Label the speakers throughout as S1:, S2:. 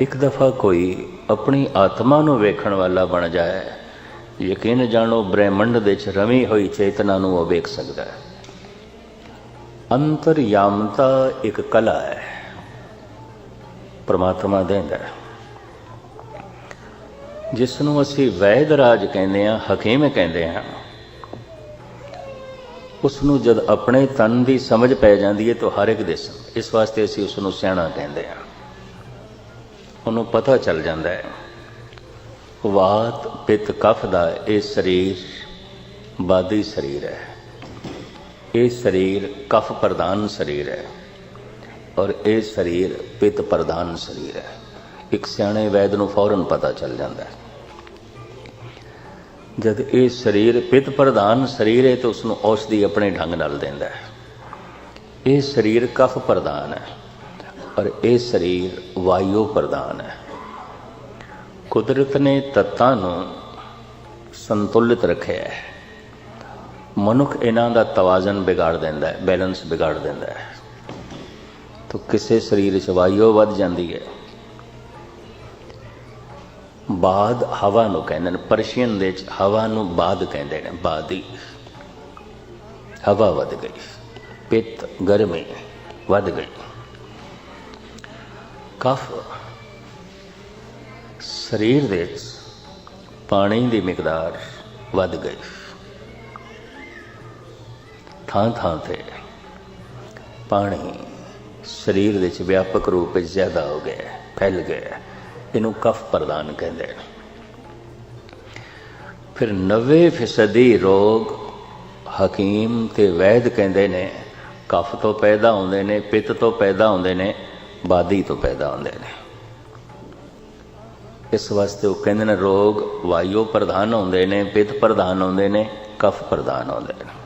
S1: ਇੱਕ ਦਫਾ ਕੋਈ ਆਪਣੀ ਆਤਮਾ ਨੂੰ ਵੇਖਣ ਵਾਲਾ ਬਣ ਜਾਏ, ਯਕੀਨ ਜਾਣੋ ਬ੍ਰਹਿਮੰਡ ਦੇ ਵਿੱਚ ਰਮੀ ਹੋਈ ਚੇਤਨਾ ਨੂੰ ਉਹ ਵੇਖ ਸਕਦਾ ਹੈ। ਅੰਤਰਯਾਮਤਾ ਇੱਕ ਕਲਾ ਹੈ। ਪ੍ਰਮਾਤਮਾ ਦੇਂਦਾ ਹੈ। ਜਿਸ ਨੂੰ ਅਸੀਂ ਵੈਦ ਰਾਜ ਕਹਿੰਦੇ ਆ ਹਕੀਮ ਕਹਿੰਦੇ ਆ ਉਸ ਨੂੰ ਜਦ ਆਪਣੇ ਤਨ ਦੀ ਸਮਝ ਪੈ ਜਾਂਦੀ ਹੈ ਤਾਂ ਹਰ ਇੱਕ ਦੇ ਸਮ ਇਸ ਵਾਸਤੇ ਅਸੀਂ ਉਸ ਨੂੰ ਸਿਆਣਾ ਕਹਿੰਦੇ ਆ ਉਹਨੂੰ ਪਤਾ ਚੱਲ ਜਾਂਦਾ ਹੈ। ਵਾਤ ਪਿੱਤ ਕਫ ਦਾ ਇਹ ਸਰੀਰ ਬਾਦੀ ਸਰੀਰ ਹੈ। ਇਹ ਸਰੀਰ ਕਫ ਪ੍ਰਧਾਨ ਸਰੀਰ ਹੈ ਔਰ ਇਹ ਸਰੀਰ ਪਿੱਤ ਪ੍ਰਧਾਨ ਸਰੀਰ ਹੈ। ਇੱਕ ਸਿਆਣੇ ਵੈਦ ਨੂੰ ਫੌਰਨ ਪਤਾ ਚੱਲ ਜਾਂਦਾ ਹੈ। ਜਦ ਇਹ ਸਰੀਰ ਪਿੱਤ ਪ੍ਰਧਾਨ ਸਰੀਰ ਹੈ ਤਾਂ ਉਸ ਨੂੰ ਔਸ਼ਧੀ ਆਪਣੇ ਢੰਗ ਨਾਲ ਦਿੰਦਾ ਹੈ। ਇਹ ਸਰੀਰ ਕਫ ਪ੍ਰਧਾਨ ਹੈ। ਪਰ ਇਹ ਸਰੀਰ ਵਾਯੂ ਪ੍ਰਧਾਨ ਹੈ। ਕੁਦਰਤ ਨੇ ਤੱਤਾਂ ਨੂੰ ਸੰਤੁਲਿਤ ਰੱਖਿਆ ਹੈ। ਮਨੁੱਖ ਇਹਨਾਂ ਦਾ ਤਵਾਜ਼ਨ ਵਿਗਾੜ ਦਿੰਦਾ ਹੈ, ਬੈਲੈਂਸ ਵਿਗਾੜ ਦਿੰਦਾ ਹੈ। ਤਾਂ ਕਿਸੇ ਸਰੀਰ 'ਚ ਵਾਯੂ ਵੱਧ ਜਾਂਦੀ ਹੈ। ਬਾਦ ਹਵਾ ਨੂੰ ਕਹਿੰਦੇ ਨੇ, ਪਰਸ਼ੀਅਨ ਦੇ ਵਿੱਚ ਹਵਾ ਨੂੰ ਬਾਦ ਕਹਿੰਦੇ ਨੇ, ਬਾਦੀ। ਹਵਾ ਵੱਧ ਗਈ, ਪਿੱਤ ਗਰਮੀ ਵੱਧ ਗਈ। ਕਫ ਸਰੀਰ ਦੇ ਵਿੱਚ ਪਾਣੀ ਦੀ ਮਿਕਦਾਰ ਵੱਧ ਗਈ। ਥਾਂ ਥਾਂ ਤੇ ਪਾਣੀ ਸਰੀਰ ਦੇ ਵਿੱਚ ਵਿਆਪਕ ਰੂਪ ਵਿੱਚ ਜ਼ਿਆਦਾ ਹੋ ਗਿਆ, ਫੈਲ ਗਿਆ। ਇਹਨੂੰ ਕਫ ਪ੍ਰਦਾਨ ਕਹਿੰਦੇ ਨੇ। ਫਿਰ 90% ਰੋਗ ਹਕੀਮ ਤੇ ਵੈਦ ਕਹਿੰਦੇ ਨੇ, ਕਫ ਤੋਂ ਪੈਦਾ ਹੁੰਦੇ ਨੇ, ਪਿੱਤ ਤੋਂ ਪੈਦਾ ਹੁੰਦੇ ਨੇ। ਬਾਦੀ ਤੋਂ ਪੈਦਾ ਹੁੰਦੇ ਨੇ। ਇਸ ਵਾਸਤੇ ਉਹ ਕਹਿੰਦੇ ਨੇ, ਰੋਗ ਵਾਯੂ ਪ੍ਰਧਾਨ ਹੁੰਦੇ ਨੇ, ਪਿੱਤ ਪ੍ਰਧਾਨ ਹੁੰਦੇ ਨੇ, ਕਫ ਪ੍ਰਧਾਨ ਹੁੰਦੇ ਨੇ।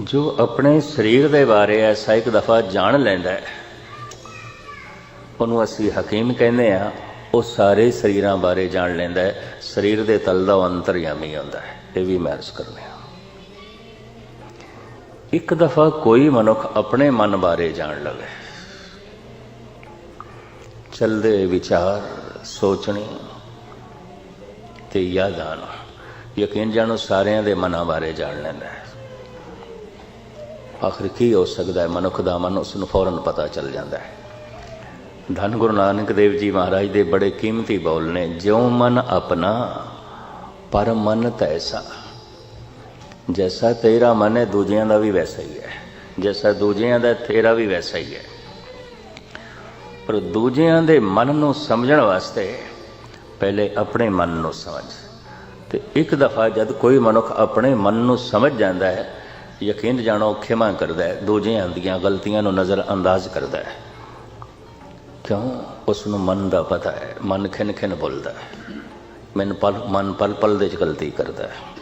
S1: ਜੋ ਆਪਣੇ ਸਰੀਰ ਦੇ ਬਾਰੇ ਐਸਾ ਇੱਕ ਦਫਾ ਜਾਣ ਲੈਂਦਾ ਹੈ, ਉਹਨੂੰ ਅਸੀਂ ਹਕੀਮ ਕਹਿੰਦੇ ਆ ਉਹ ਸਾਰੇ ਸਰੀਰਾਂ ਬਾਰੇ ਜਾਣ ਲੈਂਦਾ ਹੈ। ਸਰੀਰ ਦੇ ਤਲ ਦਾ ਉਹ ਅੰਤਰਯਾਮੀ ਹੁੰਦਾ ਹੈ, ਇਹ ਵੀ ਮੈਂ ਅਰਜ਼ ਕਰਨੇ ਇੱਕ ਦਫਾ ਕੋਈ ਮਨੁੱਖ ਆਪਣੇ ਮਨ ਬਾਰੇ ਜਾਣ ਲਵੇ। ਚਲਦੇ ਵਿਚਾਰ, ਸੋਚਣੀ ਤੇ ਯਾਦ ਆਣਾ। ਯਕੀਨ ਜਾਣੋ, ਸਾਰਿਆਂ ਦੇ ਮਨਾਂ ਬਾਰੇ ਜਾਣ ਲੈਂਦਾ ਹੈ। ਆਖਰ ਕੀ ਹੋ ਸਕਦਾ ਹੈ? ਮਨੁੱਖ ਦਾ ਮਨ ਉਸ ਨੂੰ ਫੌਰਨ ਪਤਾ ਚੱਲ ਜਾਂਦਾ ਹੈ। ਧੰਨ ਗੁਰੂ ਨਾਨਕ ਦੇਵ ਜੀ ਮਹਾਰਾਜ ਦੇ ਬੜੇ ਕੀਮਤੀ ਬੋਲ ਨੇ, ਜਿਉ ਮਨ ਆਪਣਾ, ਪਰ ਮਨ ਤੈਸਾ। ਜੈਸਾ ਤੇਰਾ ਮਨ ਹੈ ਦੂਜਿਆਂ ਦਾ ਵੀ ਵੈਸਾ ਹੀ ਹੈ ਜੈਸਾ ਦੂਜਿਆਂ ਦਾ ਤੇਰਾ ਵੀ ਵੈਸਾ ਹੀ ਹੈ ਪਰ ਦੂਜਿਆਂ ਦੇ ਮਨ ਨੂੰ ਸਮਝਣ ਵਾਸਤੇ ਪਹਿਲੇ ਆਪਣੇ ਮਨ ਨੂੰ ਸਮਝ ਤੇ ਇੱਕ ਦਫਾ ਜਦ ਕੋਈ ਮਨੁੱਖ ਆਪਣੇ ਮਨ ਨੂੰ ਸਮਝ ਜਾਂਦਾ ਹੈ ਯਕੀਨ ਜਾਣੋ ਖਿਮਾ ਕਰਦਾ ਹੈ ਦੂਜਿਆਂ ਦੀਆਂ ਗਲਤੀਆਂ ਨੂੰ ਨਜ਼ਰ ਅੰਦਾਜ਼ ਕਰਦਾ ਹੈ ਕਿਉਂ ਉਸ ਨੂੰ ਮਨ ਦਾ ਪਤਾ ਹੈ ਮਨ ਖਿਨ ਖਿਨ ਬੋਲਦਾ ਹੈ ਮਨ ਪਲ ਮਨ ਪਲ ਪਲ ਦੇ ਚ ਗਲਤੀ ਕਰਦਾ ਹੈ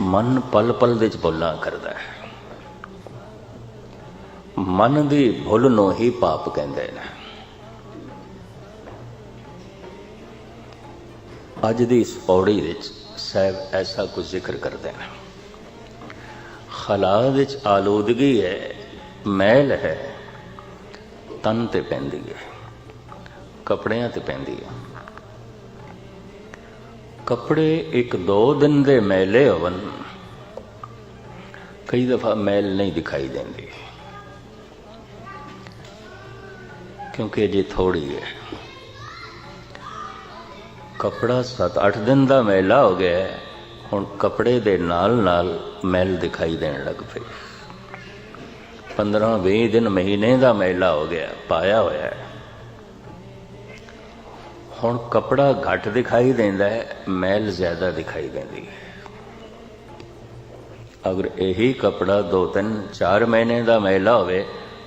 S1: ਮਨ ਪਲ ਪਲ ਦੇ ਚ ਬੋਲਾਂ ਕਰਦਾ ਹੈ। ਮਨ ਦੀ ਭੁੱਲ ਨੂੰ ਹੀ ਪਾਪ ਕਹਿੰਦੇ ਨੇ। ਅੱਜ ਦੀ ਇਸ ਪੌੜੀ ਵਿੱਚ ਸਾਹਿਬ ਐਸਾ ਕੁਝ ਜ਼ਿਕਰ ਕਰਦੇ ਨੇ। ਖਲਾ ਵਿੱਚ ਆਲੋਦਗੀ ਹੈ, ਮੈਲ ਹੈ, ਤਨ ਤੇ ਪੈਂਦੀ ਹੈ, ਕੱਪੜਿਆਂ ਤੇ ਪੈਂਦੀ ਹੈ। ਕੱਪੜੇ ਇੱਕ ਦੋ ਦਿਨ ਦੇ ਮੈਲੇ ਹੋਵਨ। ਕਈ ਦਫਾ ਮੈਲ ਨਹੀਂ ਦਿਖਾਈ ਦਿੰਦੀ। ਕਿਉਂਕਿ ਜੇ ਥੋੜੀ ਹੈ। ਕਪੜਾ 7-8 ਦਿਨ ਦਾ ਮੈਲਾ ਹੋ ਗਿਆ ਹੁਣ ਕਪੜੇ ਦੇ ਨਾਲ ਨਾਲ ਮੈਲ ਦਿਖਾਈ ਦੇਣ ਲੱਗ ਪਈ 15-20 ਦਿਨ ਮਹੀਨੇ ਦਾ ਮੈਲਾ ਹੋ ਗਿਆ, ਪਾਇਆ ਹੋਇਆ ਹੈ। ਹੁਣ ਕਪੜਾ ਘੱਟ ਦਿਖਾਈ ਦਿੰਦਾ ਹੈ, ਮੈਲ ਜ਼ਿਆਦਾ ਦਿਖਾਈ ਦਿੰਦੀ ਹੈ। ਅਗਰ ਇਹੀ ਕਪੜਾ 2-3 4 ਮਹੀਨੇ ਦਾ ਮੈਲਾ ਹੋਵੇ,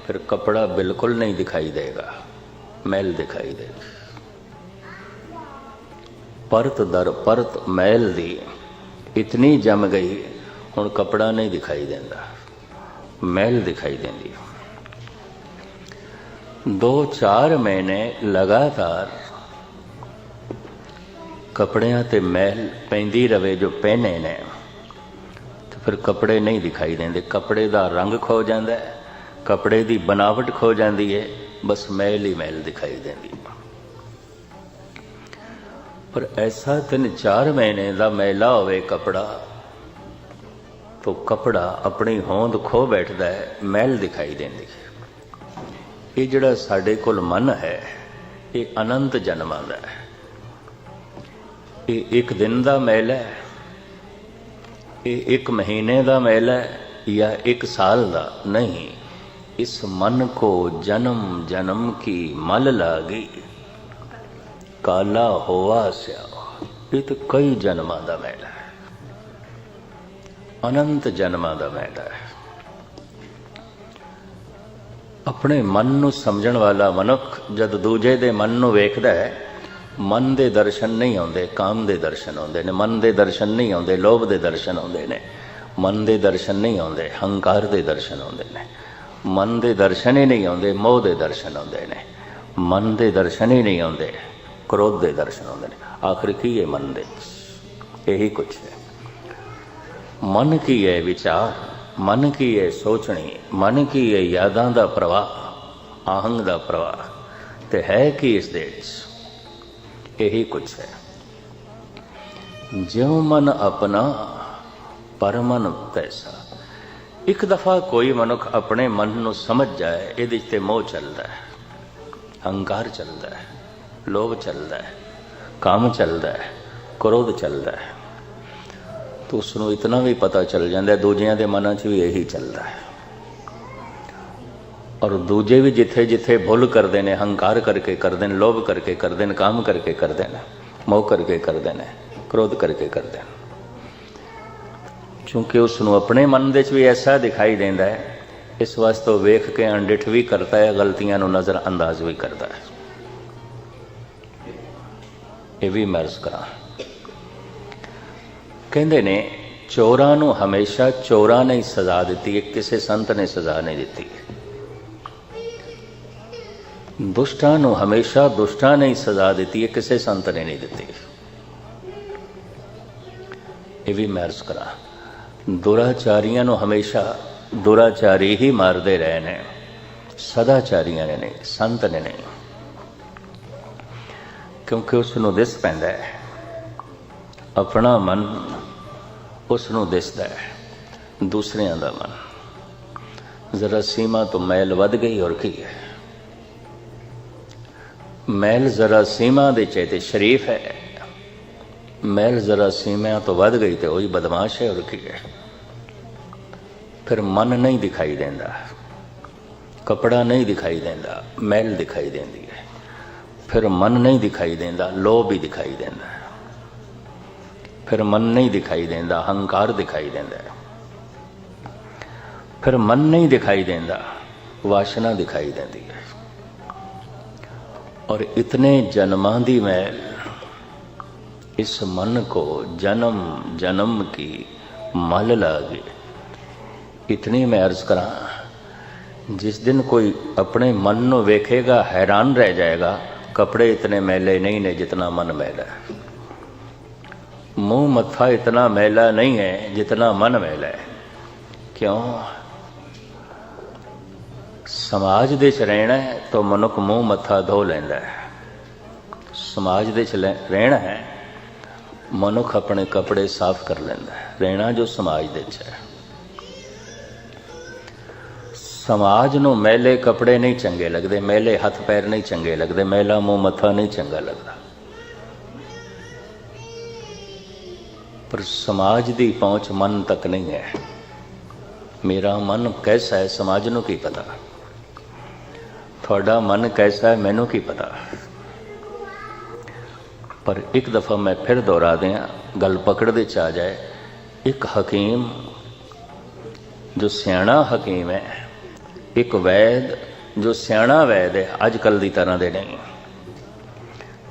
S1: ਫਿਰ ਕਪੜਾ ਬਿਲਕੁਲ ਨਹੀਂ ਦਿਖਾਈ ਦੇਗਾ। ਮੈਲ ਦਿਖਾਈ ਦੇ ਪਰਤ ਦਰ ਪਰਤ ਮੈਲ ਦੀ ਇਤਨੀ ਜਮ ਗਈ, ਹੁਣ ਕਪੜਾ ਨਹੀਂ ਦਿਖਾਈ ਦਿੰਦਾ। ਮੈਲ ਦਿਖਾਈ ਦਿੰਦੀ। ਦੋ ਚਾਰ ਮਹੀਨੇ ਲਗਾਤਾਰ ਕਪੜਿਆਂ ਤੇ ਮਹਿਲ ਪੈਂਦੀ ਰਵੇ ਜੋ ਪਹਿਨੇ ਨੇ। ਤੇ ਫਿਰ ਕਪੜੇ ਨਹੀਂ ਦਿਖਾਈ ਦਿੰਦੇ। ਕਪੜੇ ਦਾ ਰੰਗ ਖੋ ਜਾਂਦਾ ਹੈ। ਕਪੜੇ ਦੀ ਬਨਾਵਟ ਖੋ ਜਾਂਦੀ ਹੈ। ਬਸ ਮਹਿਲ ਹੀ ਮਹਿਲ ਦਿਖਾਈ ਦਿੰਦੀ। ਪਰ ਐਸਾ ਤਿੰਨ ਚਾਰ ਮਹੀਨੇ ਦਾ ਮੈਲਾ ਹੋਵੇ ਕਪੜਾ, ਤੋ ਕਪੜਾ ਆਪਣੀ ਹੋਂਦ ਖੋ ਬੈਠਦਾ ਹੈ। ਮੈਲ ਦਿਖਾਈ ਦਿੰਦੀ ਹੈ। ਇਹ ਜਿਹੜਾ ਸਾਡੇ ਕੋਲ ਮਨ ਹੈ, ਇਹ ਅਨੰਤ ਜਨਮਾਂ ਦਾ ਹੈ। ਇਹ ਇੱਕ ਦਿਨ ਦਾ ਮੈਲ ਹੈ। ਇਹ ਇੱਕ ਮਹੀਨੇ ਦਾ ਮੈਲ ਹੈ ਜਾਂ ਇੱਕ ਸਾਲ ਦਾ? ਨਹੀਂ। ਇਸ ਮਨ ਕੋ ਜਨਮ ਜਨਮ ਕੀ ਮਲ ਲਾਗੀ। ਕਾਲਾ ਹੋਵਾ ਸਿਆ ਇਹ ਤਾਂ ਕਈ ਜਨਮਾਂ ਦਾ ਮੈਲ ਹੈ। ਅਨੰਤ ਜਨਮਾਂ ਦਾ ਮੈਲ ਹੈ। ਆਪਣੇ ਮਨ ਨੂੰ ਸਮਝਣ ਵਾਲਾ ਮਨੁੱਖ ਜਦ ਦੂਜੇ ਦੇ ਮਨ ਨੂੰ ਵੇਖਦਾ ਹੈ ਮਨ ਦੇ ਦਰਸ਼ਨ ਨਹੀਂ ਆਉਂਦੇ ਕਾਮ ਦੇ ਦਰਸ਼ਨ ਆਉਂਦੇ ਨੇ ਮਨ ਦੇ ਦਰਸ਼ਨ ਨਹੀਂ ਆਉਂਦੇ ਲੋਭ ਦੇ ਦਰਸ਼ਨ ਆਉਂਦੇ ਨੇ ਮਨ ਦੇ ਦਰਸ਼ਨ ਨਹੀਂ ਆਉਂਦੇ ਹੰਕਾਰ ਦੇ ਦਰਸ਼ਨ ਆਉਂਦੇ ਨੇ ਮਨ ਦੇ ਦਰਸ਼ਨ ਹੀ ਨਹੀਂ ਆਉਂਦੇ ਮੋਹ ਦੇ ਦਰਸ਼ਨ ਆਉਂਦੇ ਨੇ ਮਨ ਦੇ ਦਰਸ਼ਨ ਹੀ ਨਹੀਂ ਆਉਂਦੇ ਕ੍ਰੋਧ ਦੇ ਦਰਸ਼ਨ ਆਉਂਦੇ ਨੇ ਆਖਰ ਕੀ ਹੈ ਮਨ ਦੇ ਇਹੀ ਕੁਝ ਹੈ ਮਨ ਕੀ ਹੈ ਵਿਚਾਰ ਮਨ ਕੀ ਹੈ ਸੋਚਣੀ ਮਨ ਕੀ ਹੈ ਯਾਦਾਂ ਦਾ ਪ੍ਰਵਾਹ ਆਹੰਗ ਦਾ ਪ੍ਰਵਾਹ ਤੇ ਹੈ ਕੀ ਇਸ ਦੇ ਵਿੱਚ ਇਹੀ ਕੁਛ ਹੈ। ਜਿਉ ਮਨ ਆਪਣਾ ਪਰਮਨ ਪੈਸਾ। ਇੱਕ ਦਫਾ ਕੋਈ ਮਨੁੱਖ ਆਪਣੇ ਮਨ ਨੂੰ ਸਮਝ ਜਾਏ, ਇਹਦੇ ਤੇ ਮੋਹ ਚੱਲਦਾ ਹੈ। ਹੰਕਾਰ ਚੱਲਦਾ ਹੈ, ਲੋਭ ਚੱਲਦਾ ਹੈ, ਕਾਮ ਚੱਲਦਾ ਹੈ, ਕ੍ਰੋਧ ਚੱਲਦਾ ਹੈ। ਤਾਂ ਉਸ ਨੂੰ ਇਤਨਾ ਵੀ ਪਤਾ ਚੱਲ ਜਾਂਦਾ ਦੂਜਿਆਂ ਦੇ ਮਨਾਂ 'ਚ ਵੀ ਇਹੀ ਚੱਲਦਾ ਹੈ। ਔਰ ਦੂਜੇ ਵੀ ਜਿੱਥੇ ਜਿੱਥੇ ਭੁੱਲ ਕਰਦੇ ਨੇ, ਹੰਕਾਰ ਕਰਕੇ ਕਰਦੇ ਨੇ, ਲੋਭ ਕਰਕੇ ਕਰਦੇ ਨੇ, ਕਾਮ ਕਰਕੇ ਕਰਦੇ ਨੇ, ਮੋਹ ਕਰਕੇ ਕਰਦੇ ਨੇ, ਕ੍ਰੋਧ ਕਰਕੇ ਕਰਦੇ ਨੇ। ਕਿਉਂਕਿ ਉਸ ਨੂੰ ਆਪਣੇ ਮਨ ਦੇ ਵਿੱਚ ਵੀ ਐਸਾ ਦਿਖਾਈ ਦਿੰਦਾ ਹੈ, ਇਸ ਵਾਸਤੇ ਉਹ ਵੇਖ ਕੇ ਅਣਡਿਠ ਵੀ ਕਰਦਾ ਹੈ, ਗਲਤੀਆਂ ਨੂੰ ਨਜ਼ਰ ਅੰਦਾਜ਼ ਵੀ ਕਰਦਾ ਹੈ। ਇਹ ਵੀ ਮਰਜ਼ ਕਰਾਂ। ਕਹਿੰਦੇ ਨੇ, ਚੋਰਾਂ ਨੂੰ ਹਮੇਸ਼ਾ ਚੋਰਾਂ ਨੇ ਸਜ਼ਾ ਦਿੱਤੀ ਹੈ, ਕਿਸੇ ਸੰਤ ਨੇ ਸਜ਼ਾ ਨਹੀਂ ਦਿੱਤੀ ਦੁਸ਼ਟਾਂ ਨੂੰ ਹਮੇਸ਼ਾ ਦੁਸ਼ਟਾਂ ਨੇ ਹੀ ਸਜ਼ਾ ਦਿੱਤੀ ਹੈ ਕਿਸੇ ਸੰਤ ਨੇ ਨਹੀਂ ਦਿੱਤੀ ਇਹ ਵੀ ਮਰਜ਼ ਕਰਾਂ ਦੁਰਾਚਾਰੀਆਂ ਨੂੰ ਹਮੇਸ਼ਾ ਦੁਰਾਚਾਰੀ ਹੀ ਮਾਰਦੇ ਰਹੇ ਨੇ ਸਦਾਚਾਰੀਆਂ ਨੇ ਨਹੀਂ ਸੰਤ ਨੇ ਨਹੀਂ ਕਿਉਂਕਿ ਉਸ ਨੂੰ ਦਿਸ ਪੈਂਦਾ ਹੈ ਆਪਣਾ ਮਨ ਉਸ ਨੂੰ ਦਿਸਦਾ ਹੈ ਦੂਸਰਿਆਂ ਦਾ ਮਨ ਜ਼ਰਾ ਸੀਮਾ ਤੋਂ ਮੈਲ ਵੱਧ ਗਈ ਔਰ ਕੀ ਹੈ ਮੈਲ ਜ਼ਰਾ ਸੀਮਾ ਦੇ ਚੇਤੇ ਸ਼ਰੀਫ ਹੈ। ਮੈਲ ਜ਼ਰਾ ਸੀਮਾ ਤੋਂ ਵੱਧ ਗਈ ਤੇ ਉਹੀ ਬਦਮਾਸ਼ ਹੈ ਔਰ ਕੀ ਹੈ। ਫਿਰ ਮਨ ਨਹੀਂ ਦਿਖਾਈ ਦਿੰਦਾ। ਕਪੜਾ ਨਹੀਂ ਦਿਖਾਈ ਦਿੰਦਾ ਮੈਲ ਦਿਖਾਈ ਦਿੰਦੀ ਹੈ। ਫਿਰ ਮਨ ਨਹੀਂ ਦਿਖਾਈ ਦਿੰਦਾ, ਲੋਭ ਵੀ ਦਿਖਾਈ ਦਿੰਦਾ। ਫਿਰ ਮਨ ਨਹੀਂ ਦਿਖਾਈ ਦਿੰਦਾ, ਹੰਕਾਰ ਦਿਖਾਈ ਦਿੰਦਾ ਫਿਰ ਮਨ ਨਹੀਂ ਦਿਖਾਈ ਦਿੰਦਾ, ਵਾਸ਼ਨਾ ਦਿਖਾਈ ਦਿੰਦੀ ਹੈ। ਔਰ ਇਤਨੇ ਜਨਮਾਂ ਦੀ ਮੈਲ ਇਸ ਮਨ ਕੋ ਜਨਮ ਜਨਮ ਕੀ ਮਲ ਲਾਗੇ ਇਤਨੀ ਮੈਂ ਅਰਜ਼ ਕਰਾਂ ਜਿਸ ਦਿਨ ਕੋਈ ਆਪਣੇ ਮਨ ਨੂੰ ਵੇਖੇਗਾ ਹੈਰਾਨ ਰਹਿ ਜਾਏਗਾ कपड़े इतने मैले नहीं ने जितना मन मैला है मुंह मत्था इतना मैला नहीं है जितना मन मैला है क्यों ਸਮਾਜ ਦੇ ਚ ਰਹਿਣਾ ਹੈ ਤਾਂ ਮਨੁੱਖ ਮੂੰਹ ਮੱਥਾ ਧੋ ਲੈਂਦਾ ਹੈ। ਸਮਾਜ ਦੇ ਚ ਰਹਿਣਾ ਹੈ, ਮਨੁੱਖ ਆਪਣੇ ਕੱਪੜੇ ਸਾਫ਼ ਕਰ ਲੈਂਦਾ ਹੈ। ਰਹਿਣਾ ਜੋ ਸਮਾਜ ਦੇ ਚ ਹੈ। ਸਮਾਜ ਨੂੰ ਮੈਲੇ ਕੱਪੜੇ ਨਹੀਂ ਚੰਗੇ ਲੱਗਦੇ, ਮੈਲੇ ਹੱਥ ਪੈਰ ਨਹੀਂ ਚੰਗੇ ਲੱਗਦੇ, ਮੈਲਾ ਮੂੰਹ ਮੱਥਾ ਨਹੀਂ ਚੰਗਾ ਲੱਗਦਾ। ਪਰ ਸਮਾਜ ਦੀ ਪਹੁੰਚ ਮਨ ਤੱਕ ਨਹੀਂ ਹੈ। ਮੇਰਾ ਮਨ ਕੈਸਾ ਹੈ, ਸਮਾਜ ਨੂੰ ਕੀ ਪਤਾ? ਤੁਹਾਡਾ ਮਨ ਕੈਸਾ ਹੈ, ਮੈਨੂੰ ਕੀ ਪਤਾ। ਪਰ ਇੱਕ ਦਫਾ ਮੈਂ ਫਿਰ ਦੁਹਰਾ ਦਿਆਂ, ਗੱਲ ਪਕੜ ਦੇ ਚ ਆ ਜਾਏ, ਇੱਕ ਹਕੀਮ, ਜੋ ਸਿਆਣਾ ਹਕੀਮ ਹੈ, ਇੱਕ ਵੈਦ, ਜੋ ਸਿਆਣਾ ਵੈਦ ਹੈ, ਅੱਜ ਕੱਲ ਦੀ ਤਰ੍ਹਾਂ ਦੇ ਨਹੀਂ।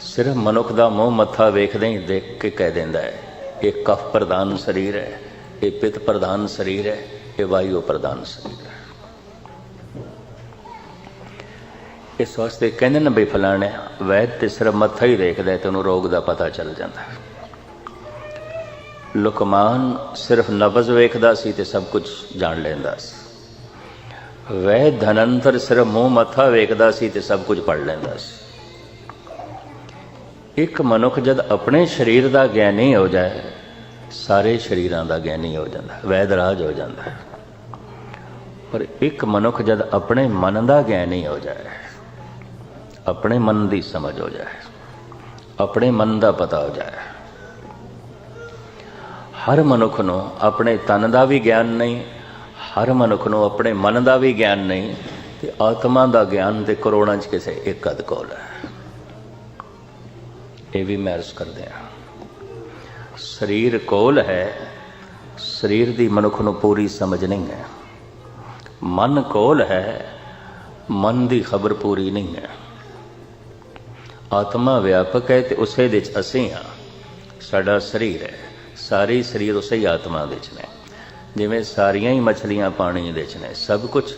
S1: ਸਿਰਫ ਮਨੁੱਖ ਦਾ ਮੂੰਹ ਮੱਥਾ ਵੇਖਦੇ ਹੀ ਦੇਖ ਕੇ ਕਹਿ ਦਿੰਦਾ ਹੈ, ਇਹ ਕਫ ਪ੍ਰਧਾਨ ਸਰੀਰ ਹੈ, ਇਹ ਪਿਤ ਪ੍ਰਧਾਨ ਸਰੀਰ ਹੈ, ਇਹ ਵਾਯੂ ਪ੍ਰਧਾਨ ਸਰੀਰ ਹੈ। ਇਸ ਵਾਸਤੇ ਕਹਿੰਦੇ ਨੇ ਬਈ ਫਲਾਣੇ ਵੈਦ ਤੇ ਸਿਰਫ ਮੱਥਾ ਹੀ ਦੇਖਦਾ ਤੇ ਉਹਨੂੰ ਰੋਗ ਦਾ ਪਤਾ ਚੱਲ ਜਾਂਦਾ ਲੁਕਮਾਨ ਸਿਰਫ ਨਬਜ਼ ਵੇਖਦਾ ਸੀ ਤੇ ਸਭ ਕੁਝ ਜਾਣ ਲੈਂਦਾ ਸੀ। ਵੈਦ ਧਨੰਤਰ ਸਿਰਫ ਮੂੰਹ ਮੱਥਾ ਵੇਖਦਾ ਸੀ ਤੇ ਸਭ ਕੁਝ ਪੜ ਲੈਂਦਾ ਸੀ। ਇੱਕ ਮਨੁੱਖ ਜਦ ਆਪਣੇ ਸਰੀਰ ਦਾ ਗਿਆਨੀ ਹੋ ਜਾਏ, ਸਾਰੇ ਸਰੀਰਾਂ ਦਾ ਗਿਆਨੀ ਹੋ ਜਾਂਦਾ ਵੈਦ ਰਾਜ ਹੋ ਜਾਂਦਾ ਪਰ ਇੱਕ ਮਨੁੱਖ ਜਦ ਆਪਣੇ ਮਨ ਦਾ ਗਿਆਨੀ ਹੋ ਜਾਏ ਆਪਣੇ ਮਨ ਦੀ ਸਮਝ ਹੋ ਜਾਏ, ਆਪਣੇ ਮਨ ਦਾ ਪਤਾ ਹੋ ਜਾਏ। ਹਰ ਮਨੁੱਖ ਨੂੰ ਆਪਣੇ ਤਨ ਦਾ ਵੀ ਗਿਆਨ ਨਹੀਂ, ਹਰ ਮਨੁੱਖ ਨੂੰ ਆਪਣੇ ਮਨ ਦਾ ਵੀ ਗਿਆਨ ਨਹੀਂ, ਤੇ ਆਤਮਾ ਦਾ ਗਿਆਨ ਤੇ ਕਰੋੜਾਂ ਚ ਕਿਸੇ ਇੱਕ ਅਦ ਕੋਲ ਹੈ। ਇਹ ਵੀ ਮਹਿਰਸ ਕਰਦੇ ਆ ਸਰੀਰ ਕੋਲ ਹੈ, ਸਰੀਰ ਦੀ ਮਨੁੱਖ ਨੂੰ ਪੂਰੀ ਸਮਝ ਨਹੀਂ ਹੈ। ਮਨ ਕੋਲ ਹੈ, ਮਨ ਦੀ ਖਬਰ ਪੂਰੀ ਨਹੀਂ ਹੈ। ਆਤਮਾ ਵਿਆਪਕ ਹੈ ਤੇ ਉਸੇ ਵਿੱਚ ਅਸੀਂ ਹਾਂ। ਸਾਡਾ ਸਰੀਰ ਹੈ। ਸਾਰੇ ਸਰੀਰ ਉਸੇ ਹੀ ਆਤਮਾ ਦੇ ਵਿੱਚ ਨੇ। ਜਿਵੇਂ ਸਾਰੀਆਂ ਹੀ ਮਛਲੀਆਂ ਪਾਣੀ ਦੇ ਵਿੱਚ ਨੇ, ਸਭ ਕੁਝ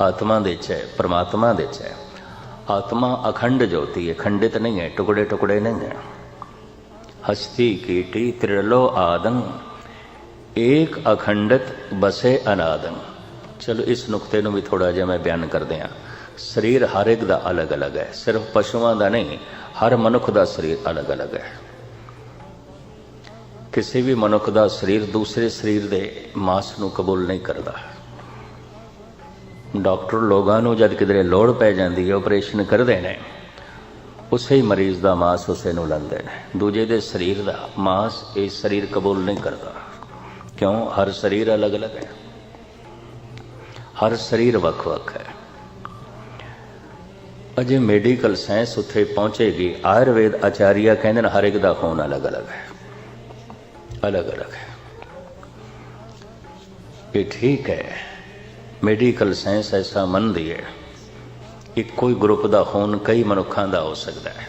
S1: ਆਤਮਾ ਦੇ ਵਿੱਚ ਹੈ, ਪਰਮਾਤਮਾ ਦੇ ਵਿੱਚ ਹੈ। ਆਤਮਾ ਅਖੰਡ ਜੋਤੀ ਹੈ, ਖੰਡਿਤ ਨਹੀਂ ਹੈ, ਟੁਕੜੇ ਟੁਕੜੇ ਨਹੀਂ ਹੈ। ਹਸਤੀ ਕੀਟੀ ਤ੍ਰਿਲੋ ਆਦੰ, ਏਕ ਅਖੰਡਤ ਬਸੇ ਅਨਾਦੰ। ਚਲੋ ਇਸ ਨੁਕਤੇ ਨੂੰ ਵੀ ਥੋੜਾ ਜਿਹਾ ਮੈਂ ਬਿਆਨ ਕਰਦੇ ਹਾਂ। ਸਰੀਰ ਹਰ ਇੱਕ ਦਾ ਅਲੱਗ-ਅਲੱਗ ਹੈ। ਸਿਰਫ ਪਸ਼ੂਆਂ ਦਾ ਨਹੀਂ ਹਰ ਮਨੁੱਖ ਦਾ ਸਰੀਰ ਅਲੱਗ-ਅਲੱਗ ਹੈ। ਕਿਸੇ ਵੀ ਮਨੁੱਖ ਦਾ ਸਰੀਰ ਦੂਸਰੇ ਸਰੀਰ ਦੇ ਮਾਸ ਨੂੰ ਕਬੂਲ ਨਹੀਂ ਕਰਦਾ। ਡਾਕਟਰ ਲੋਕਾਂ ਨੂੰ ਜਦ ਕਿਧਰੇ ਲੋੜ ਪੈ ਜਾਂਦੀ ਹੈ ਆਪਰੇਸ਼ਨ ਕਰਦੇ ਨੇ, ਉਸੇ ਹੀ ਮਰੀਜ਼ ਦਾ ਮਾਸ ਉਸੇ ਨੂੰ ਲੈਂਦੇ ਨੇ। ਦੂਜੇ ਦੇ ਸਰੀਰ ਦਾ ਮਾਸ ਇਹ ਸਰੀਰ ਕਬੂਲ ਨਹੀਂ ਕਰਦਾ। ਕਿਉਂ? ਹਰ ਸਰੀਰ ਅਲੱਗ-ਅਲੱਗ ਹੈ। ਹਰ ਸਰੀਰ ਵੱਖ-ਵੱਖ ਹੈ। ਅਜੇ ਮੈਡੀਕਲ ਸਾਇੰਸ ਉੱਥੇ ਪਹੁੰਚੇਗੀ। ਆਯੁਰਵੇਦ ਆਚਾਰੀਆ ਕਹਿੰਦੇ ਨੇ ਹਰ ਇੱਕ ਦਾ ਖੂਨ ਅਲੱਗ-ਅਲੱਗ ਹੈ। ਅਲੱਗ-ਅਲੱਗ ਹੈ। ਇਹ ਠੀਕ ਹੈ। ਮੈਡੀਕਲ ਸਾਇੰਸ ਐਸਾ ਮੰਨਦੀ ਹੈ ਇੱਕੋ ਹੀ ਗਰੁੱਪ ਦਾ ਖੂਨ ਕਈ ਮਨੁੱਖਾਂ ਦਾ ਹੋ ਸਕਦਾ ਹੈ।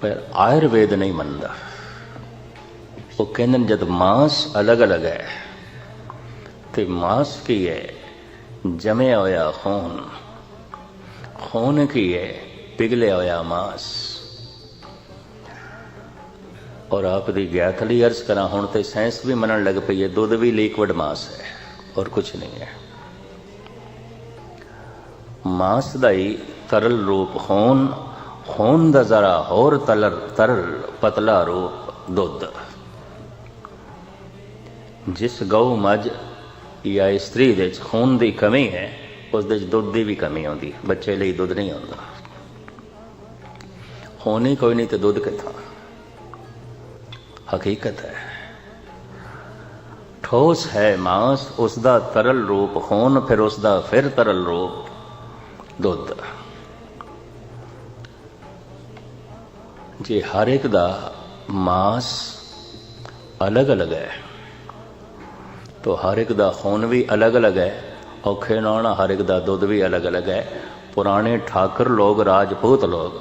S1: ਪਰ ਆਯੁਰਵੇਦ ਨਹੀਂ ਮੰਨਦਾ। ਉਹ ਕਹਿੰਦੇ ਨੇ ਜਦ ਮਾਸ ਅਲੱਗ-ਅਲੱਗ ਹੈ, ਤੇ ਮਾਸ ਕੀ ਹੈ? ਜਮਿਆ ਹੋਇਆ ਖੂਨ ਖੂਨ ਕੀ ਹੈ? ਪਿਘਲਿਆ ਹੋਇਆ ਮਾਸ। ਔਰ ਆਪ ਦੀ ਗਿਆਤ ਲਈ ਅਰਜ਼ ਕਰਾਂ, ਹੁਣ ਤੇ ਸਾਇੰਸ ਵੀ ਮੰਨਣ ਲੱਗ ਪਈ ਹੈ, ਦੁੱਧ ਵੀ ਲਿਕਵਿਡ ਮਾਸ ਹੈ, ਔਰ ਕੁਝ ਨਹੀਂ ਹੈ। ਮਾਸ ਦਾ ਹੀ ਤਰਲ ਰੂਪ ਖੂਨ ਖੂਨ ਦਾ ਜ਼ਰਾ ਹੋਰ ਤਲਰ ਤਰਲ, ਪਤਲਾ ਰੂਪ ਦੁੱਧ। ਜਿਸ ਗਊ ਮੱਝ ਜਾਂ ਇਸਤਰੀ ਦੇ ਵਿੱਚ ਖੂਨ ਦੀ ਕਮੀ ਹੈ, ਉਸ ਦੇ ਵਿੱਚ ਦੁੱਧ ਦੀ ਵੀ ਕਮੀ ਆਉਂਦੀ ਹੈ, ਬੱਚੇ ਲਈ ਦੁੱਧ ਨਹੀਂ ਆਉਂਦਾ। ਹੋਣੀ ਕੋਈ ਨਹੀਂ ਤੇ ਦੁੱਧ ਕਿੱਥੋਂ? ਹਕੀਕਤ ਹੈ। ਠੋਸ ਹੈ ਮਾਸ, ਉਸ ਦਾ ਤਰਲ ਰੂਪ ਹੋਣ ਫਿਰ ਉਸ ਦਾ ਫਿਰ ਤਰਲ ਰੂਪ ਦੁੱਧ। ਜੇ ਹਰ ਇੱਕ ਦਾ ਮਾਸ ਅਲੱਗ-ਅਲੱਗ ਹੈ ਤੋ ਹਰ ਇੱਕ ਦਾ ਖੂਨ ਵੀ ਅਲੱਗ-ਅਲੱਗ ਹੈ, ਔਖੇ ਨਾਲ ਹਰ ਇੱਕ ਦਾ ਦੁੱਧ ਵੀ ਅਲੱਗ-ਅਲੱਗ ਹੈ। ਪੁਰਾਣੇ ਠਾਕਰ ਲੋਗ ਰਾਜਪੂਤ ਲੋਗ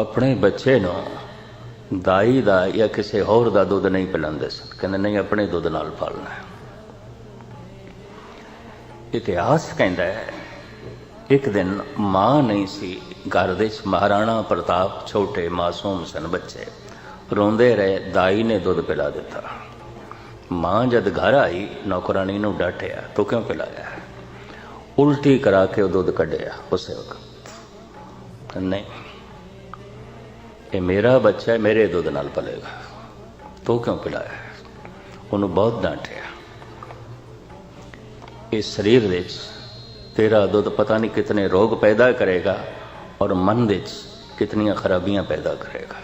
S1: ਆਪਣੇ ਬੱਚੇ ਨੂੰ ਦਾਈ ਦਾ ਜਾਂ ਕਿਸੇ ਹੋਰ ਦਾ ਦੁੱਧ ਨਹੀਂ ਪਿਲਾਉਂਦੇ ਸਨ। ਕਹਿੰਦੇ, ਨਹੀਂ, ਆਪਣੇ ਦੁੱਧ ਨਾਲ ਪਾਲਣਾ ਹੈ। ਇਤਿਹਾਸ ਕਹਿੰਦਾ ਹੈ, ਇੱਕ ਦਿਨ ਮਾਂ ਨਹੀਂ ਸੀ ਘਰ ਦੇ ਮਹਾਰਾਣਾ ਪ੍ਰਤਾਪ ਛੋਟੇ ਮਾਸੂਮ ਸਨ ਬੱਚੇ। ਰੋਂਦੇ ਰਹੇ, ਦਾਈ ਨੇ ਦੁੱਧ ਪਿਲਾ ਦਿੱਤਾ। ਮਾਂ ਜਦ ਘਰ ਆਈ ਨੌਕਰਾਨੀ ਨੂੰ ਡਾਟਿਆ, ਤੂੰ ਕਿਉਂ ਪਿਲਾਇਆ? ਉਲਟੀ ਕਰਾ ਕੇ ਉਹ ਦੁੱਧ ਕੱਢਿਆ, ਉਸੇ ਵਕਤ। ਨਹੀਂ, ਇਹ ਮੇਰਾ ਬੱਚਾ ਹੈ, ਮੇਰੇ ਦੁੱਧ ਨਾਲ ਪਲੇਗਾ। ਤੂੰ ਕਿਉਂ ਪਿਲਾਇਆ? ਉਹਨੂੰ ਬਹੁਤ ਡਾਂਟਿਆ। ਇਸ ਸਰੀਰ ਵਿੱਚ ਤੇਰਾ ਦੁੱਧ ਪਤਾ ਨਹੀਂ ਕਿਤਨੇ ਰੋਗ ਪੈਦਾ ਕਰੇਗਾ ਔਰ ਮਨ ਵਿੱਚ ਕਿਤਨੀਆਂ ਖਰਾਬੀਆਂ ਪੈਦਾ ਕਰੇਗਾ।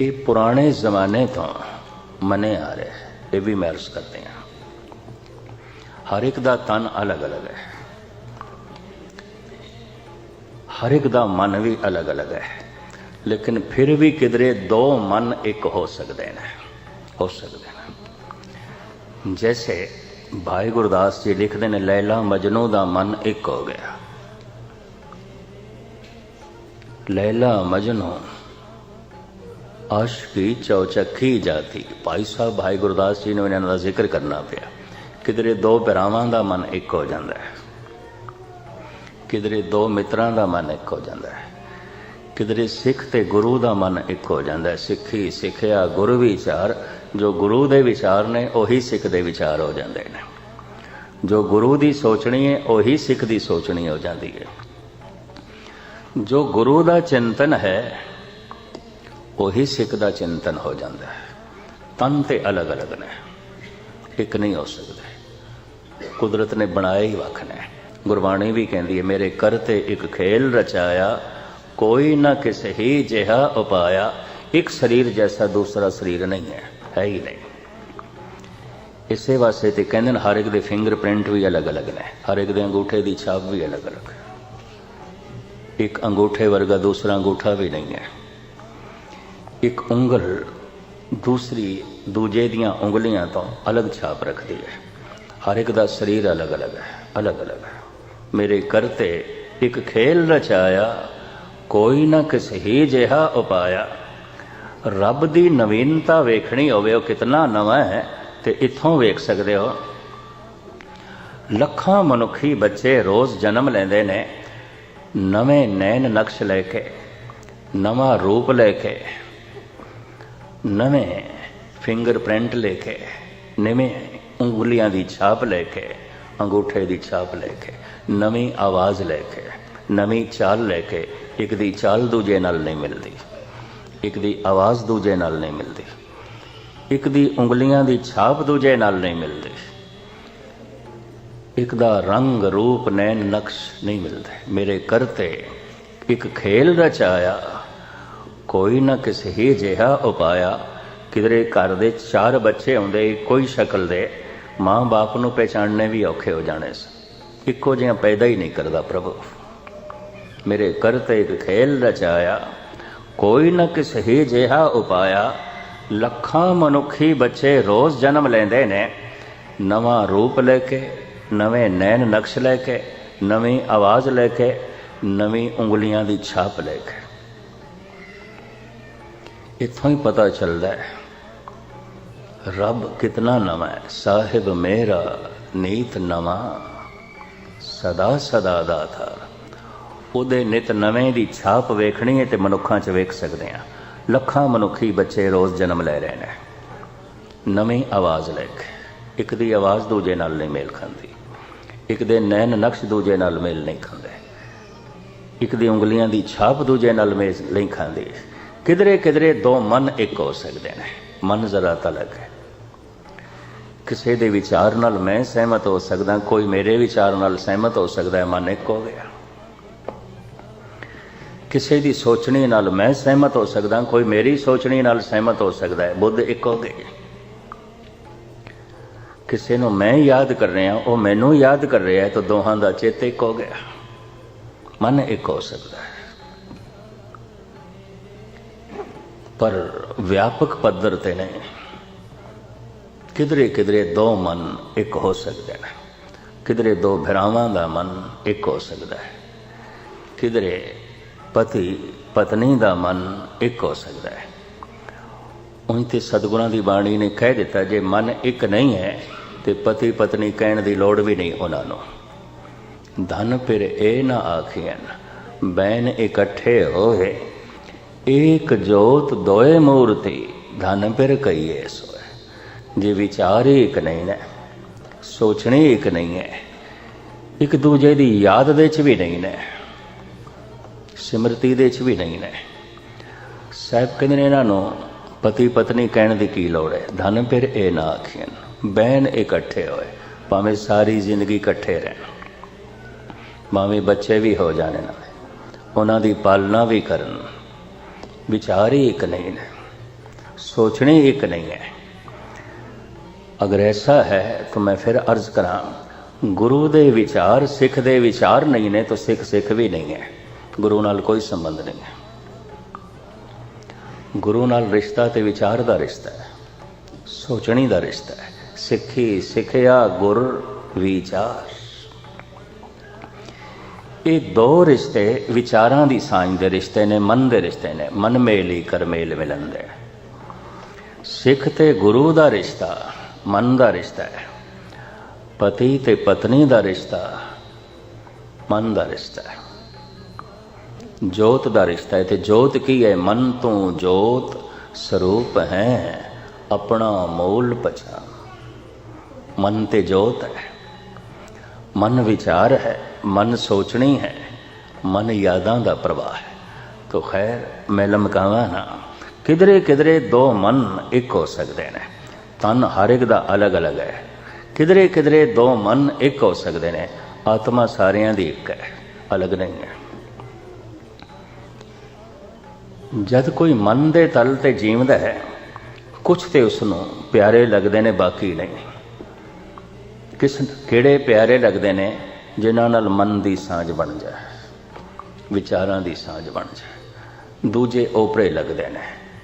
S1: ਇਹ ਪੁਰਾਣੇ ਜ਼ਮਾਨੇ ਤੋਂ ਮਨੇ ਆ ਰਿਹਾ ਹੈ, ਇਹ ਵੀ ਮਹਿਰਸ ਕਰਦੇ ਹਾਂ। ਹਰ ਇੱਕ ਦਾ ਤਨ ਅਲੱਗ-ਅਲੱਗ ਹੈ। ਹਰ ਇੱਕ ਦਾ ਮਨ ਵੀ ਅਲੱਗ-ਅਲੱਗ ਹੈ। ਲੇਕਿਨ ਫਿਰ ਵੀ ਕਿਧਰੇ ਦੋ ਮਨ ਇੱਕ ਹੋ ਸਕਦੇ ਨੇ, ਹੋ ਸਕਦੇ ਨੇ। ਜੈਸੇ ਭਾਈ ਗੁਰਦਾਸ ਜੀ ਲਿਖਦੇ ਨੇ, ਲੈਲਾ ਮਜਨੂ ਦਾ ਮਨ ਇੱਕ ਹੋ ਗਿਆ। ਲੈਲਾ ਮਜਨੂ ਆਸ਼ਕੀ ਚੌਚੱਖੀ ਜਾਤੀ ਭਾਈ ਸਾਹਿਬ, ਭਾਈ ਗੁਰਦਾਸ ਜੀ ਨੂੰ ਇਹਨਾਂ ਦਾ ਜ਼ਿਕਰ ਕਰਨਾ ਪਿਆ। ਕਿਧਰੇ ਦੋ ਭਰਾਵਾਂ ਦਾ ਮਨ ਇੱਕ ਹੋ ਜਾਂਦਾ ਹੈ। ਕਿਧਰੇ ਦੋ ਮਿੱਤਰਾਂ ਦਾ ਮਨ ਇੱਕ ਹੋ ਜਾਂਦਾ ਹੈ। ਕਿਧਰੇ ਸਿੱਖ ਤੇ ਗੁਰੂ ਦਾ ਮਨ ਇੱਕ ਹੋ ਜਾਂਦਾ ਹੈ। ਸਿੱਖੀ ਸਿੱਖਿਆ ਗੁਰੂ ਵਿਚਾਰ, ਜੋ ਗੁਰੂ ਦੇ ਵਿਚਾਰ ਨੇ, ਉਹੀ ਸਿੱਖ ਦੇ ਵਿਚਾਰ ਹੋ ਜਾਂਦੇ ਨੇ। ਜੋ ਗੁਰੂ ਦੀ ਸੋਚਣੀ ਹੈ, ਉਹੀ ਸਿੱਖ ਦੀ ਸੋਚਣੀ ਹੋ ਜਾਂਦੀ ਹੈ। ਜੋ ਗੁਰੂ ਦਾ ਚਿੰਤਨ ਹੈ ਉਹੀ ਸਿੱਖ ਦਾ ਚਿੰਤਨ ਹੋ ਜਾਂਦਾ ਹੈ। ਤਨ ਤੇ ਅਲੱਗ-ਅਲੱਗ ਨੇ। ਇੱਕ ਨਹੀਂ ਹੋ ਸਕਦੇ। ਕੁਦਰਤ ਨੇ ਬਣਾਇਆ ਹੀ ਵੱਖ ਨੇ। ਗੁਰਬਾਣੀ ਵੀ ਕਹਿੰਦੀ ਹੈ, ਮੇਰੇ ਕਰਤੇ ਇੱਕ ਖੇਲ ਰਚਾਇਆ, ਕੋਈ ਨਾ ਕਿਸੇ ਹੀ ਜਿਹਾ ਉਪਾਇਆ। ਇੱਕ ਸਰੀਰ ਜੈਸਾ ਦੂਸਰਾ ਸਰੀਰ ਨਹੀਂ ਹੈ ਹੈ ਹੀ ਨਹੀਂ। ਇਸੇ ਵਾਸਤੇ ਤੇ ਕਹਿੰਦੇ ਨੇ, ਹਰ ਇੱਕ ਦੇ ਫਿੰਗਰਪ੍ਰਿੰਟ ਵੀ ਅਲੱਗ-ਅਲੱਗ ਨੇ। ਹਰ ਇੱਕ ਦੇ ਅੰਗੂਠੇ ਦੀ ਛਾਪ ਵੀ ਅਲੱਗ-ਅਲੱਗ ਹੈ ਇੱਕ ਅੰਗੂਠੇ ਵਰਗਾ ਦੂਸਰਾ ਅੰਗੂਠਾ ਵੀ ਨਹੀਂ ਹੈ। ਇੱਕ ਉਂਗਲ ਦੂਸਰੀ ਦੂਜੇ ਦੀਆਂ ਉਂਗਲੀਆਂ ਤੋਂ ਅਲੱਗ ਛਾਪ ਰੱਖਦੀ ਹੈ। ਹਰ ਇੱਕ ਦਾ ਸਰੀਰ ਅਲੱਗ-ਅਲੱਗ ਹੈ ਅਲੱਗ-ਅਲੱਗ ਹੈ। ਮੇਰੇ ਕਰਤੇ ਇੱਕ ਖੇਲ ਰਚਾਇਆ, ਕੋਈ ਨਾ ਕਿਸੇ ਹੀ ਜਿਹਾ ਉਪਾਇਆ। ਰੱਬ ਦੀ ਨਵੀਨਤਾ ਵੇਖਣੀ ਹੋਵੇ, ਉਹ ਕਿਤਨਾ ਨਵਾਂ ਹੈ ਤੇ ਇੱਥੋਂ ਵੇਖ ਸਕਦੇ ਹੋ। ਲੱਖਾਂ ਮਨੁੱਖੀ ਬੱਚੇ ਰੋਜ਼ ਜਨਮ ਲੈਂਦੇ ਨੇ, ਨਵੇਂ ਨੈਣ ਨਕਸ਼ ਲੈ ਕੇ, ਨਵਾਂ ਰੂਪ ਲੈ ਕੇ। ਨਵੇਂ ਫਿੰਗਰਪ੍ਰਿੰਟ ਲੈ ਕੇ ਨਵੇਂ ਉਂਗਲੀਆਂ ਦੀ ਛਾਪ ਲੈ ਕੇ ਅੰਗੂਠੇ ਦੀ ਛਾਪ ਲੈ ਕੇ ਨਵੀਂ ਆਵਾਜ਼ ਲੈ ਕੇ ਨਵੀਂ ਚਾਲ ਲੈ ਕੇ ਇੱਕ ਦੀ ਚਾਲ ਦੂਜੇ ਨਾਲ ਨਹੀਂ ਮਿਲਦੀ, ਇੱਕ ਦੀ ਆਵਾਜ਼ ਦੂਜੇ ਨਾਲ ਨਹੀਂ ਮਿਲਦੀ, ਇੱਕ ਦੀ ਉਂਗਲੀਆਂ ਦੀ ਛਾਪ ਦੂਜੇ ਨਾਲ ਨਹੀਂ ਮਿਲਦੀ, ਇੱਕ ਦਾ ਰੰਗ ਰੂਪ ਨੈਣ ਨਕਸ਼ ਨਹੀਂ ਮਿਲਦੇ, ਮੇਰੇ ਕਰਤੇ ਇੱਕ ਖੇਲ ਰਚਾਇਆ ਕੋਈ ਨਾ ਕਿਸੇ ਹੀ ਜਿਹਾ ਉਪਾਇਆ ਕਿਧਰੇ ਘਰ ਦੇ ਚਾਰ ਬੱਚੇ ਹੁੰਦੇ ਕੋਈ ਸ਼ਕਲ ਦੇ। ਮਾਂ-ਬਾਪ ਨੂੰ ਪਛਾਣਨੇ ਵੀ ਔਖੇ ਹੋ ਜਾਣੇ ਸੀ। ਇੱਕੋ ਜਿਹਾ ਪੈਦਾ ਹੀ ਨਹੀਂ ਕਰਦਾ ਪ੍ਰਭੂ। ਮੇਰੇ ਕਰਤੇ ਇੱਕ ਖੇਲ ਰਚਾਇਆ। ਕੋਈ ਨਾ ਕਿਸੇ ਹੀ ਜਿਹਾ ਉਪਾਇਆ ਲੱਖਾਂ ਮਨੁੱਖੀ ਬੱਚੇ ਰੋਜ਼ ਜਨਮ ਲੈਂਦੇ ਨੇ। ਨਵਾਂ ਰੂਪ ਲੈ ਕੇ, ਨਵੇਂ ਨੈਣ ਨਕਸ਼ ਲੈ ਕੇ, ਨਵੀਂ ਆਵਾਜ਼ ਲੈ ਕੇ, ਨਵੀਂ ਉਂਗਲੀਆਂ ਦੀ ਛਾਪ ਲੈ ਕੇ। ਇੱਥੋਂ ਹੀ ਪਤਾ ਚੱਲਦਾ ਹੈ। ਰੱਬ ਕਿਤਨਾ ਨਵਾਂ ਹੈ। ਸਾਹਿਬ ਮੇਰਾ ਨੀਤ ਨਵਾਂ, ਸਦਾ ਸਦਾ ਦਾ ਥਾ। ਉਹਦੇ ਨਿਤ ਨਵੇਂ ਦੀ ਛਾਪ ਵੇਖਣੀ ਹੈ ਤੇ ਮਨੁੱਖਾਂ 'ਚ ਵੇਖ ਸਕਦੇ ਆ ਲੱਖਾਂ ਮਨੁੱਖੀ ਬੱਚੇ ਰੋਜ਼ ਜਨਮ ਲੈ ਰਹੇ ਨੇ। ਨਵੀਂ ਆਵਾਜ਼ ਲੈ ਕੇ ਇੱਕ ਦੀ ਆਵਾਜ਼ ਦੂਜੇ ਨਾਲ ਨਹੀਂ ਮੇਲ ਖਾਂਦੀ। ਇੱਕ ਦੇ ਨੈਣ ਨਕਸ਼ ਦੂਜੇ ਨਾਲ ਮੇਲ ਨਹੀਂ ਖਾਂਦੇ। ਇੱਕ ਦੀ ਉਂਗਲੀਆਂ ਦੀ ਛਾਪ ਦੂਜੇ ਨਾਲ ਮੇਲ ਨਹੀਂ ਖਾਂਦੀ। ਕਿਧਰੇ ਕਿਧਰੇ ਦੋ ਮਨ ਇੱਕ ਹੋ ਸਕਦੇ ਨੇ। ਮਨ ਜ਼ਰਾ ਤਲਕ ਹੈ। ਕਿਸੇ ਦੇ ਵਿਚਾਰ ਨਾਲ ਮੈਂ ਸਹਿਮਤ ਹੋ ਸਕਦਾ, ਕੋਈ ਮੇਰੇ ਵਿਚਾਰ ਨਾਲ ਸਹਿਮਤ ਹੋ ਸਕਦਾ ਹੈ, ਮਨ ਇੱਕ ਹੋ ਗਿਆ। ਕਿਸੇ ਦੀ ਸੋਚਣੀ ਨਾਲ ਮੈਂ ਸਹਿਮਤ ਹੋ ਸਕਦਾ, ਕੋਈ ਮੇਰੀ ਸੋਚਣੀ ਨਾਲ ਸਹਿਮਤ ਹੋ ਸਕਦਾ ਹੈ, ਬੁੱਧ ਇੱਕ ਹੋ ਗਏ। ਕਿਸੇ ਨੂੰ ਮੈਂ ਯਾਦ ਕਰ ਰਿਹਾ, ਉਹ ਮੈਨੂੰ ਯਾਦ ਕਰ ਰਿਹਾ ਹੈ, ਤਾਂ ਦੋਹਾਂ ਦਾ ਚਿੱਤ ਇੱਕ ਹੋ ਗਿਆ। ਮਨ ਇੱਕ ਹੋ ਸਕਦਾ ਹੈ। ਪਰ ਵਿਆਪਕ ਪੱਧਰ ਤੇ ਨੇ। ਕਿਧਰੇ ਕਿਧਰੇ ਦੋ ਮਨ ਇੱਕ ਹੋ ਸਕਦੇ ਨੇ ਕਿਧਰੇ ਦੋ ਭਰਾਵਾਂ ਦਾ ਮਨ ਇੱਕ ਹੋ ਸਕਦਾ ਹੈ। ਕਿਧਰੇ ਪਤੀ ਪਤਨੀ ਦਾ ਮਨ ਇੱਕ ਹੋ ਸਕਦਾ ਹੈ। ਉਹ ਤੇ ਸਤਿਗੁਰਾਂ ਦੀ ਬਾਣੀ ਨੇ ਕਹਿ ਦਿੱਤਾ, ਜੇ ਮਨ ਇੱਕ ਨਹੀਂ ਹੈ ਤੇ ਪਤੀ ਪਤਨੀ ਕਹਿਣ ਦੀ ਲੋੜ ਵੀ ਨਹੀਂ ਉਹਨਾਂ ਨੂੰ। ਧਨ ਫਿਰ ਇਹ ਨਾ ਆਖੀਆਂ ਬੈਨ ਇਕੱਠੇ ਹੋਏ। ਏਕ ਜੋਤ ਦੋਏ ਮੂਰਤੀ, ਧਨ ਫਿਰ ਕਈਏ ਸੋਏ। ਜੇ ਵਿਚਾਰ ਇੱਕ ਨਹੀਂ ਨੇ, ਸੋਚਣੀ ਇੱਕ ਨਹੀਂ ਹੈ। ਇੱਕ ਦੂਜੇ ਦੀ ਯਾਦ ਦੇ ਚ ਵੀ ਨਹੀਂ ਨੇ, ਸਿਮਰਤੀ ਦੇ ਚ ਵੀ ਨਹੀਂ ਨੇ। ਸਾਹਿਬ ਕਹਿੰਦੇ ਨੇ ਇਹਨਾਂ ਨੂੰ, ਪਤੀ ਪਤਨੀ ਕਹਿਣ ਦੀ ਕੀ ਲੋੜ ਹੈ? ਧਨ ਫਿਰ ਇਹ ਨਾ ਆਖੀਆਂ ਬਹਿਣ ਇਕੱਠੇ ਹੋਏ, ਭਾਵੇਂ ਸਾਰੀ ਜ਼ਿੰਦਗੀ ਇਕੱਠੇ ਰਹਿਣ। ਭਾਵੇਂ ਬੱਚੇ ਵੀ ਹੋ ਜਾਣ ਨਾਲ ਉਹਨਾਂ ਦੀ ਪਾਲਣਾ ਵੀ ਕਰਨ। ਵਿਚਾਰ ਹੀ ਇੱਕ ਨਹੀਂ ਨੇ, ਸੋਚਣੀ ਇੱਕ ਨਹੀਂ ਹੈ। ਅਗਰ ਐਸਾ ਹੈ ਤਾਂ ਮੈਂ ਫਿਰ ਅਰਜ਼ ਕਰਾਂ, ਗੁਰੂ ਦੇ ਵਿਚਾਰ ਸਿੱਖ ਦੇ ਵਿਚਾਰ ਨਹੀਂ ਨੇ ਤਾਂ ਸਿੱਖ ਸਿੱਖ ਵੀ ਨਹੀਂ ਹੈ। ਗੁਰੂ ਨਾਲ ਕੋਈ ਸੰਬੰਧ ਨਹੀਂ ਹੈ। ਗੁਰੂ ਨਾਲ ਰਿਸ਼ਤਾ ਤੇ ਵਿਚਾਰ ਦਾ ਰਿਸ਼ਤਾ ਹੈ, ਸੋਚਣੀ ਦਾ ਰਿਸ਼ਤਾ ਹੈ। ਸਿੱਖੀ ਸਿੱਖਿਆ ਗੁਰ ਵਿਚਾਰ। ਇਹ ਦੋ ਰਿਸ਼ਤੇ ਵਿਚਾਰਾਂ ਦੀ ਸਾਂਝ ਦੇ ਰਿਸ਼ਤੇ ਨੇ, ਮਨ ਦੇ ਰਿਸ਼ਤੇ ਨੇ, ਮਨ ਮੇਲੀ ਕਰਮੇਲ ਮੇਲ ਮਿਲੰਦੇ ਸਿੱਖ ਤੇ ਗੁਰੂ ਦਾ ਰਿਸ਼ਤਾ ਮਨ ਦਾ ਰਿਸ਼ਤਾ ਹੈ। ਪਤੀ ਤੇ ਪਤਨੀ ਦਾ ਰਿਸ਼ਤਾ ਮਨ ਦਾ ਰਿਸ਼ਤਾ ਹੈ। ਜੋਤ ਦਾ ਰਿਸ਼ਤਾ ਹੈ ਤੇ ਜੋਤ ਕੀ ਹੈ? ਮਨ ਤੋਂ ਜੋਤ ਸਰੂਪ ਹੈ, ਆਪਣਾ ਮੂਲ ਪਛਾਣ। ਮਨ ਤੇ ਜੋਤ ਹੈ। ਮਨ ਵਿਚਾਰ ਹੈ। ਮਨ ਸੋਚਣੀ ਹੈ, ਮਨ ਯਾਦਾਂ ਦਾ ਪ੍ਰਵਾਹ ਹੈ। ਤੋ ਖੈਰ, ਮੈਂ ਲਮਕਾਵਾਂ ਨਾ, ਕਿਧਰੇ ਕਿਧਰੇ ਦੋ ਮਨ ਇੱਕ ਹੋ ਸਕਦੇ ਨੇ। ਤਨ ਹਰ ਇੱਕ ਦਾ ਅਲੱਗ-ਅਲੱਗ ਹੈ। ਕਿਧਰੇ ਕਿਧਰੇ ਦੋ ਮਨ ਇੱਕ ਹੋ ਸਕਦੇ ਨੇ। ਆਤਮਾ ਸਾਰਿਆਂ ਦੀ ਇੱਕ ਹੈ, ਅਲੱਗ ਨਹੀਂ ਹੈ। ਜਦ ਕੋਈ ਮਨ ਦੇ ਤਲ ਤੇ ਜੀਵਦਾ ਹੈ ਕੁਝ ਤੇ ਉਸ ਨੂੰ ਪਿਆਰੇ ਲੱਗਦੇ ਨੇ, ਬਾਕੀ ਨਹੀਂ। ਕਿਸ ਕਿਹੜੇ ਪਿਆਰੇ ਲੱਗਦੇ ਨੇ ਜਿਨ੍ਹਾਂ ਨਾਲ ਮਨ ਦੀ ਸਾਂਝ ਬਣ ਜਾਏ, ਵਿਚਾਰਾਂ ਦੀ ਸਾਂਝ ਬਣ ਜਾਏ। ਦੂਜੇ ਓਪਰੇ ਲੱਗਦੇ ਨੇ,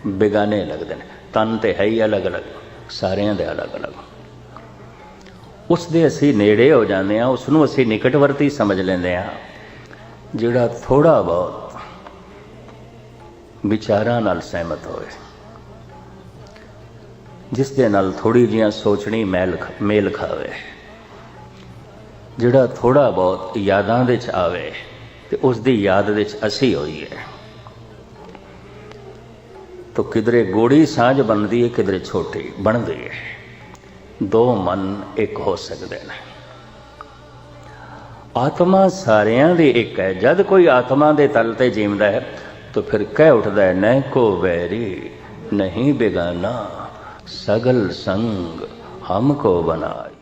S1: ਬੇਗਾਨੇ ਲੱਗਦੇ ਨੇ, ਤਨ ਤੇ ਹੈ ਹੀ ਅਲੱਗ-ਅਲੱਗ, ਸਾਰਿਆਂ ਦੇ ਅਲੱਗ-ਅਲੱਗ। ਉਸ ਦੇ ਅਸੀਂ ਨੇੜੇ ਹੋ ਜਾਂਦੇ ਆ ਉਸ ਨੂੰ ਅਸੀਂ ਨਿਕਟਵਰਤੀ ਸਮਝ ਲੈਂਦੇ ਆ ਜਿਹੜਾ ਥੋੜਾ ਬਹੁਤ ਵਿਚਾਰਾਂ ਨਾਲ ਸਹਿਮਤ ਹੋਵੇ। ਜਿਸ ਦੇ ਨਾਲ ਥੋੜੀ ਜੀਆਂ ਸੋਚਣੀ ਮੈਲ ਮੇਲ ਖਾਵੇ। ਜਿਹੜਾ ਥੋੜਾ ਬਹੁਤ ਯਾਦਾਂ ਦੇ ਚ ਆਵੇ ਤੇ ਉਸ ਦੀ ਯਾਦ ਵਿੱਚ ਅਸੀਂ ਹੋਈਏ। ਤੋ ਕਿਧਰੇ ਗੋੜੀ ਸਾਂਝ ਬਣਦੀ ਹੈ ਕਿਧਰੇ ਛੋਟੀ ਬਣਦੀ ਹੈ ਦੋ ਮਨ ਇੱਕ ਹੋ ਸਕਦੇ ਨੇ। ਆਤਮਾ ਸਾਰਿਆਂ ਦੀ ਇੱਕ ਹੈ। ਜਦ ਕੋਈ ਆਤਮਾ ਦੇ ਤਲ ਤੇ ਜੀਵਦਾ ਹੈ, ਤਾਂ ਫਿਰ ਕਹਿ ਉੱਠਦਾ ਹੈ, ਨਹਿ ਕੋ ਵੈਰੀ, ਨਹੀਂ ਬੇਗਾਨਾ, ਸਗਲ ਸੰਗ ਹਮ ਕੋ ਬਨਾਏ।